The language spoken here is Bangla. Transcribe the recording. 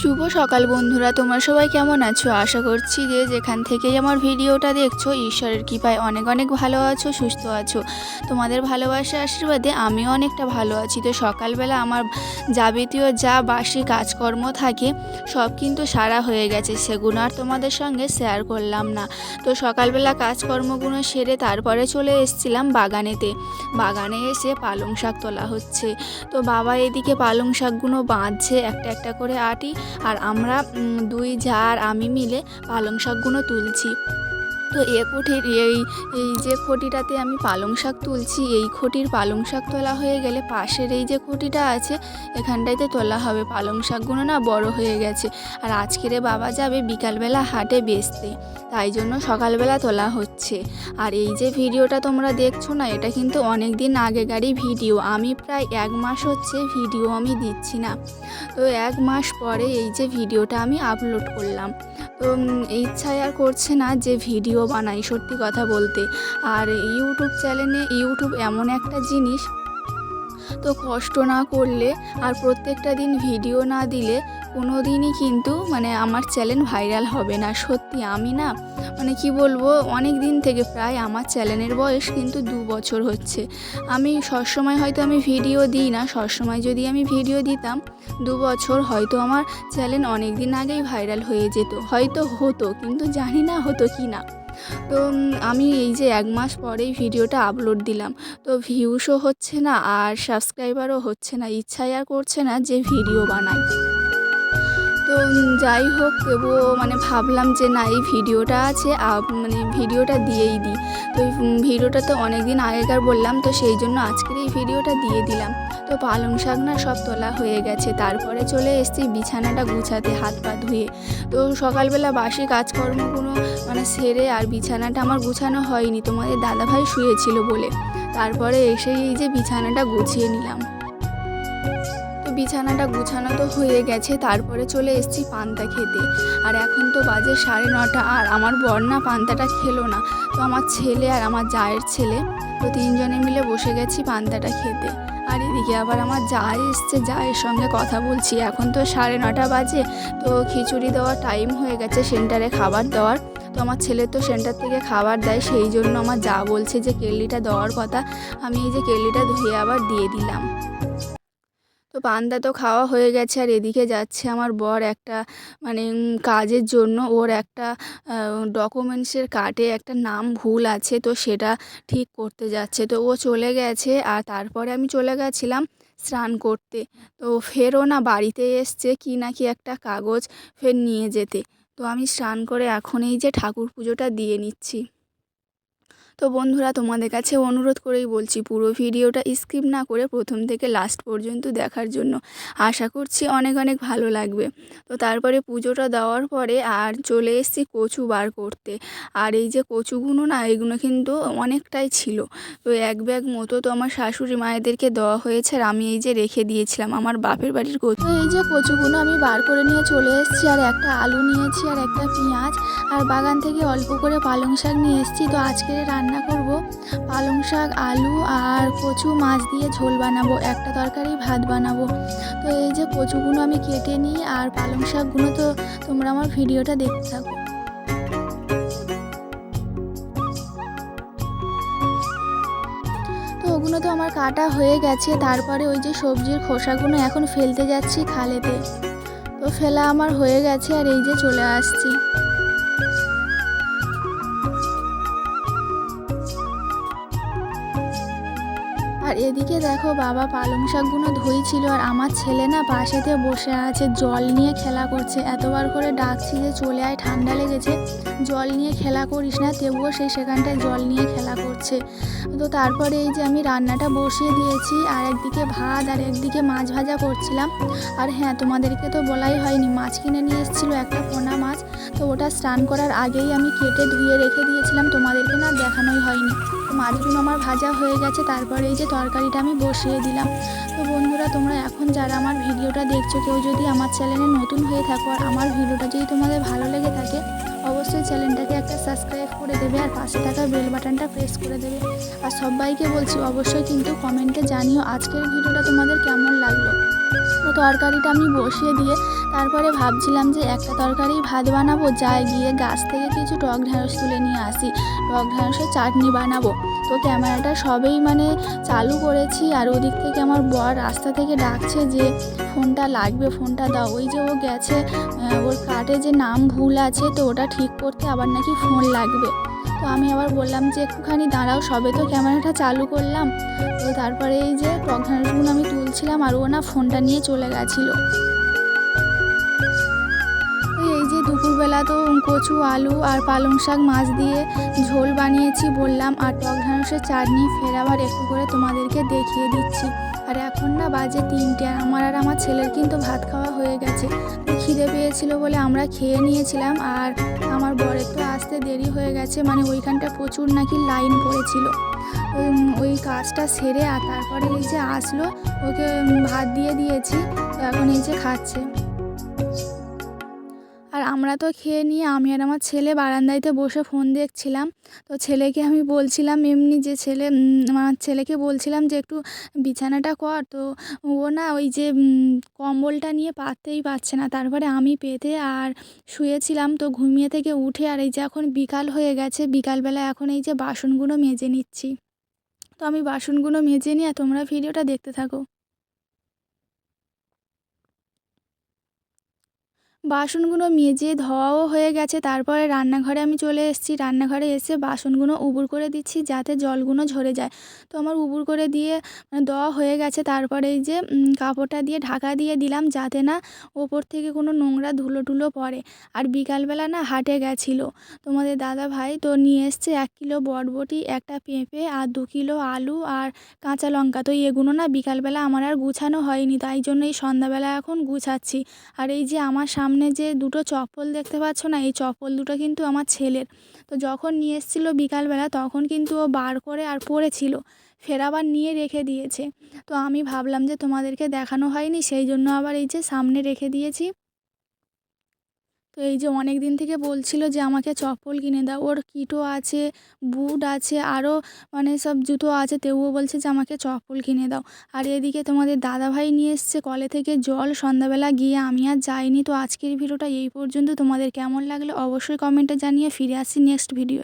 শুভ সকাল বন্ধুরা, তোমরা সবাই কেমন আছো? আশা করছি যে যেখান থেকেই আমার ভিডিওটা দেখছ, ঈশ্বরের কৃপায় অনেক অনেক ভালো আছো, সুস্থ আছো। তোমাদের ভালোবাসা আশীর্বাদে আমিও অনেকটা ভালো আছি। তো সকালবেলা আমার যাবতীয় যা বাসি কাজকর্ম থাকে, সব কিন্তু সারা হয়ে গেছে। সেগুলো আর তোমাদের সঙ্গে শেয়ার করলাম না। তো সকালবেলা কাজকর্মগুলো সেরে তারপরে চলে এসেছিলাম বাগানেতে। বাগানে এসে পালং শাক তোলা হচ্ছে। তো বাবা এদিকে পালং শাকগুলো বাঁধছে, একটা একটা করে আটি। আর আমরা দুই ঝাড় আমি মিলে পালং শাকগুলো তুলছি। তো এ খুঁটির এই এই যে খুঁটিটাতে আমি পালং শাক তুলছি, এই খুঁটির পালং শাক তোলা হয়ে গেলে পাশের এই যে খুঁটিটা আছে, এখানটাইতে তোলা হবে পালং শাকগুলো না বড় হয়ে গেছে। আর আজকেরে বাবা যাবে বিকালবেলা হাটে বেচতে, তাই জন্য সকালবেলা তোলা হচ্ছে। আর এই যে ভিডিওটা তোমরা দেখছ না, এটা কিন্তু অনেক দিন আগেকারই ভিডিও, আমি প্রায় এক মাস হচ্ছে ভিডিও আমি দিচ্ছি না। তো এক মাস পরে এই যে ভিডিওটা আমি আপলোড করলাম। ইচ্ছাই আর করছে না যে ভিডিও বানাই সত্যি কথা বলতে। আর ইউটিউব চ্যানেলে, ইউটিউব এমন একটা জিনিস তো কষ্ট না করলে আর প্রত্যেকটা দিন ভিডিও না দিলে কোনো দিনই কিন্তু মানে আমার চ্যানেল ভাইরাল হবে না। সত্যি আমি না মানে কি বলব, অনেক দিন থেকে প্রায় আমার চ্যানেলের বয়স কিন্তু দু বছর হচ্ছে। আমি সবসময় হয়তো আমি ভিডিও দিই না, সবসময় যদি আমি ভিডিও দিতাম, দু বছর হয়তো আমার চ্যানেল অনেক দিন আগেই ভাইরাল হয়ে যেত। হয়তো হতো, কিন্তু জানি না হতো কি না। তো আমি এই যে এক মাস পরেই ভিডিওটা আপলোড দিলাম। তো ভিউসও হচ্ছে না আর সাবস্ক্রাইবারও হচ্ছে না। ইচ্ছাই আর করছে না যে ভিডিও বানাই। তো যাই হোক, তবুও মানে ভাবলাম যে না, এই ভিডিওটা আছে মানে ভিডিওটা দিয়েই দিই। তো এই ভিডিওটা তো অনেক দিন আগেকার বললাম, তো সেই জন্য আজকের এই ভিডিওটা দিয়ে দিলাম। তো পালং শাক না সব তোলা হয়ে গেছে, তারপরে চলে এসেছি বিছানাটা গুছাতে, হাত পা ধুয়ে। তো সকালবেলা বাসি কাজকর্মগুলো মানে সেরে আর বিছানাটা আমার গুছানো হয়নি, তোমাদের দাদাভাই শুয়েছিল বলে। তারপরে এসে এই যে বিছানাটা গুছিয়ে নিলাম। বিছানাটা গুছানো তো হয়ে গেছে, তারপরে চলে এসেছি পান্তা খেতে। আর এখন তো বাজে সাড়ে নটা, আর আমার বর না পান্তাটা খেলো না। তো আমার ছেলে আর আমার জায়ের ছেলে, তো তিনজনে মিলে বসে গেছি পান্তাটা খেতে। আর এদিকে আবার আমার যা এসছে, জায়ের সঙ্গে কথা বলছি। এখন তো সাড়ে নটা বাজে, তো খিচুড়ি দেওয়ার টাইম হয়ে গেছে সেন্টারে খাবার দেওয়ার। তো আমার ছেলে তো সেন্টার থেকে খাবার দেয়, সেই জন্য আমার যা বলছে যে কেল্লিটা দেওয়ার কথা, আমি এই যে কেল্লিটা ধুয়ে আবার দিয়ে দিলাম। তো পান্তা তো খাওয়া হয়ে গেছে আর এদিকে যাচ্ছে আমার বর একটা মানে কাজের জন্য। ওর একটা ডকুমেন্টসের কার্ডে একটা নাম ভুল আছে, তো সেটা ঠিক করতে যাচ্ছে। তো ও চলে গেছে আর তারপরে আমি চলে গেছিলাম স্নান করতে। তো ফেরও না বাড়িতে এসছে কি না কি একটা কাগজ ফের নিয়ে যেতে। তো আমি স্নান করে এখন এই যে ঠাকুর পুজোটা দিয়ে নিচ্ছি। তো বন্ধুরা, তোমাদের কাছে অনুরোধ করেই বলছি, পুরো ভিডিওটা স্কিপ না করে প্রথম থেকে লাস্ট পর্যন্ত দেখার জন্য আশা করছি অনেক অনেক ভালো লাগবে। তো তারপরে পুজোটা দেওয়ার পরে আর চলে এসেছি কচু বার করতে। আর এই যে কচুগুলো না এগুলো কিন্তু অনেকটাই ছিল। তো এক ব্যাগ মতো তো আমার শাশুড়ি মায়েদেরকে দেওয়া হয়েছে আর আমি এই যে রেখে দিয়েছিলাম আমার বাপের বাড়ির কচু। এই যে কচুগুলো আমি বার করে নিয়ে চলে এসেছি আর একটা আলু নিয়েছি আর একটা পেঁয়াজ। আর বাগান থেকে অল্প করে পালং শাক নিয়ে এসেছি। তো আজকের রান্না করব। পালং শাক, আলু আর কচু মাছ দিয়ে ঝোল বানাবো। একটা তরকারি, ভাত বানাবো। তো এই যে কচুগুলো আমি কেটে নিই আর পালং শাকগুলো তো তোমরা আমার ভিডিওটা দেখতে থাকো। ওগুলো তো আমার কাটা হয়ে গেছে। তারপরে ওই যে সবজির খোসাগুলো এখন ফেলতে যাচ্ছি খালেতে। তো ফেলা আমার হয়ে গেছে আর এই যে চলে আসছি। আর এদিকে দেখো বাবা পালং শাকগুলো ধুইছিল আর আমার ছেলে না পাশেতে বসে আছে, জল নিয়ে খেলা করছে। এতবার করে ডাকছি যে চলে আয়, ঠান্ডা লেগেছে। জল নিয়ে খেলা করিস না, তবুও সেই সেখানটায় জল নিয়ে খেলা করছে। তো তারপরে এই যে আমি রান্নাটা বসিয়ে দিয়েছি, আর একদিকে ভাত আর একদিকে মাছ ভাজা করছিলাম। আর হ্যাঁ তোমাদেরকে তো বলাই হয়নি, মাছ কিনে নিয়ে এসেছিল একটা পোনা মাছ। তো ওটা স্নান করার আগেই আমি কেটে ধুয়ে রেখে দিয়েছিলাম, তোমাদেরকে না দেখানোই হয়নি। মাছগুলো আমার ভাজা হয়ে গেছে, তারপরে এই যে তরকারিটা আমি বসিয়ে দিলাম। তো বন্ধুরা, তোমরা এখন যারা আমার ভিডিওটা দেখছ, কেউ যদি আমার চ্যানেলে নতুন হয়ে থাকো আর আমার ভিডিওটা যদি তোমাদের ভালো লেগে থাকে, অবশ্যই চ্যানেলটাকে একটা সাবস্ক্রাইব করে দেবে আর পাশে থাকা বেল বাটনটা প্রেস করে দেবে। আর সবাইকে বলছি, অবশ্যই কিন্তু কমেন্টে জানিও আজকের ভিডিওটা তোমাদের কেমন লাগল। তো তরকারিটা আমি বসিয়ে দিয়ে তারপরে ভাবছিলাম যে একটা তরকারি ভাত বানাবো, যাই গিয়ে গাছ থেকে কিছু টক ঢ্যাঁড়স তুলে নিয়ে আসি। টক ঢ্যাঁড়সের চাটনি বানাবো। তো ক্যামেরাটা সবেই মানে চালু করেছি আর ওদিক থেকে আমার বর রাস্তা থেকে ডাকছে যে ফোনটা লাগবে, ফোনটা দাও। ওই যে ও গেছে ওর কার্ডে যে নাম ভুল আছে, তো ওটা ঠিক করতে আবার নাকি ফোন লাগবে। তো আমি আবার বললাম যে একটুখানি দাঁড়াও, সবে তো ক্যামেরাটা চালু করলাম। তো তারপরে এই যে টক আমি তুলছিলাম আর ও না ফোনটা নিয়ে চলে গেছিল। দুপুরবেলা তো কচু, আলু আর পালং শাক, মাছ দিয়ে ঝোল বানিয়েছি বললাম। আর টক ঢ্যাঁড়সের চাটনি ফের আবার একটু করে তোমাদেরকে দেখিয়ে দিচ্ছি। আর এখন না বাজে তিনটে আমার আর আমার ছেলের কিন্তু ভাত খাওয়া হয়ে গেছে। খিদে পেয়েছিল বলে আমরা খেয়ে নিয়েছিলাম, আর আমার বরের তো আসতে দেরি হয়ে গেছে মানে ওইখানটা প্রচুর নাকি লাইন পড়েছিল। ওই কাজটা সেরে আর তারপরে এই যে আসলো, ওকে ভাত দিয়ে দিয়েছি, এখন এই যে খাচ্ছে। আমরা তো খেয়ে নিয়ে আমি আর আমার ছেলে বারান্দাইতে বসে ফোন দেখছিলাম। তো ছেলেকে আমি বলছিলাম, এমনি যে ছেলে আমার ছেলেকে বলছিলাম যে একটু বিছানাটা কর। তো ও না ওই যে কম্বলটা নিয়ে পাততেই পারছে না। তারপরে আমি পেতে আর শুয়েছিলাম। তো ঘুমিয়ে থেকে উঠে আর এই যে এখন বিকাল হয়ে গেছে, বিকালবেলা এখন এই যে বাসনগুলো মেজে নিচ্ছি। তো আমি বাসনগুলো মেজে নিয়ে তোমরা ভিডিওটা দেখতে থাকো। বাসনগুলো মেজে ধোয়াও হয়ে গেছে। তারপরে রান্নাঘরে আমি চলে এসেছি। রান্নাঘরে এসে বাসনগুলো উবুর করে দিচ্ছি যাতে জলগুলো ঝরে যায়। তো আমার উবুর করে দিয়ে মানে দেওয়া হয়ে গেছে। তারপরে এই যে কাপড়টা দিয়ে ঢাকা দিয়ে দিলাম যাতে না ওপর থেকে কোনো নোংরা ধুলো টুলো পড়ে। আর বিকালবেলা না হাটে গেছিল। তোমাদের দাদা ভাই তো নিয়ে এসছে এক কিলো বটবটি একটা পেঁপে, আর দু কিলো আলু, আর কাঁচা লঙ্কা। তো এগুলো না বিকালবেলা আমার আর গুছানো হয়নি। তাই জন্য এই সন্ধ্যাবেলা এখন গুছাচ্ছি। আর এই যে আমার সামনে যে দুটো চপ্পল দেখতে পাচ্ছ না, এই চপ্পল দুটো কিন্তু আমার ছেলের। তো যখন নিয়ে এসেছিল বিকালবেলা, তখন কিন্তু ও বার করে আর পড়েছিল ফের আবার নিয়ে রেখে দিয়েছে। তো আমি ভাবলাম যে তোমাদেরকে দেখানো হয়নি, সেই জন্য আবার এই যে সামনে রেখে দিয়েছি। তো এই যে অনেক দিন থেকে বলছিল যে আমাকে চপ্পল কিনে দাও, ওর কিটো আছে, বুট আছে, আরও মানে সব জুতো আছে তেউও বলছে যে আমাকে চপ্পল কিনে দাও। আর এদিকে তোমাদের দাদাভাই নিয়ে এসছে, কলে থেকে জল, সন্ধ্যাবেলা গিয়ে আমি আর যাইনি। তো আজকের ভিডিওটা এই পর্যন্ত। তোমাদের কেমন লাগলে অবশ্যই কমেন্টে জানিয়ে ফিরে আসি নেক্সট ভিডিও